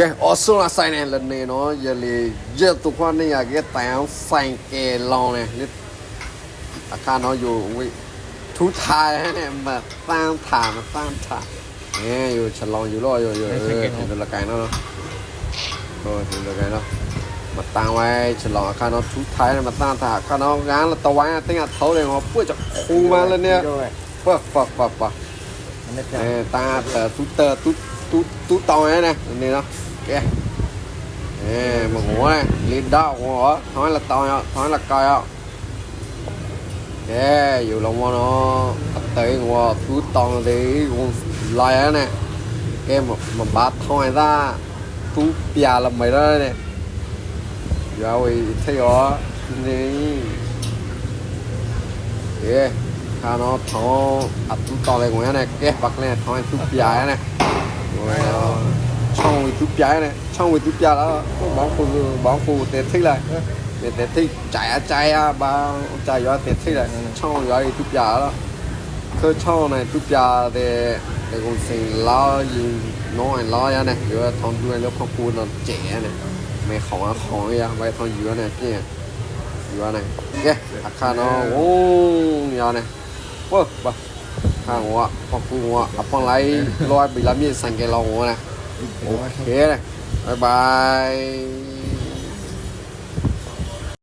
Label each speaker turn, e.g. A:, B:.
A: ကဲအော်ဆိုလာဆိုင်နေလနေနော်ယလေရတူခွားနေရကဲတန်ဆိုင်ကဲလောင်းလေနိအခါနော်อยู่ทุทายเนี่ยมาสร้างฐานมาสร้างฐานเอ้ยอยู่ฉลองอยู่รออยู่อยู่เออถึงตะไกรเนาะโอ้ถึงตะไกรเนาะมาตั้งไว้ฉลองอาคารเนาะทุกท้ายมาสร้างฐานอาคารเนาะงานละตะวันตั้งอะเท่าเลยเหระเพื่อจะคูมาเลยเนี่ยปักปักปักปัก
B: เอ
A: อตาเตอตุ๊เตอร์ตุ๊ตุ๊ตุ๊ตองเนี่ยนะนี่เนาะ kìa. Nè mà ngủ này lên đó ngủ thôi là to nhá thôi là coi nhá kìa dù lòng mà nó tập tới ngủ thứ tông thì cũng lại á nè kìa mà mà bà thôi ra. Thứ bia là mấy đó nè rồi thấy rồi nè kìa khá nó thó ập to lên ngủ này? Kìa bạc này thôi thứ bia này? Rồi သူပြိုင်နေချောင်းဝသူပြလာဘောင်းဖို့ဘောင်းဖို့တဲထိတ်လိုက်တဲထိတ်ကြာရကြာရဘောင်းကြာရတဲထိတ်လိုက်ချောင်းရရသူပြလာคือช่องเนี่ยทุกอย่างแต่แต่คนสิ่งล้อยิงน้อยล้อยเนี่ยเยอะทองด้วยแล้วพอคูนเจ๋เนี่ยไม่ของของอย่าไว้ทองเยอะเนี่ยเนี่ยเยอะเนี่ยแกอาคารน้องโอ้ยเนี่ยว้าบ้าข้างหัวพอคูหัวอ่ะพอไล่ลอยไปละมีสังเกตเราหัวนะ
B: โอ
A: เคนะบ๊ายบาย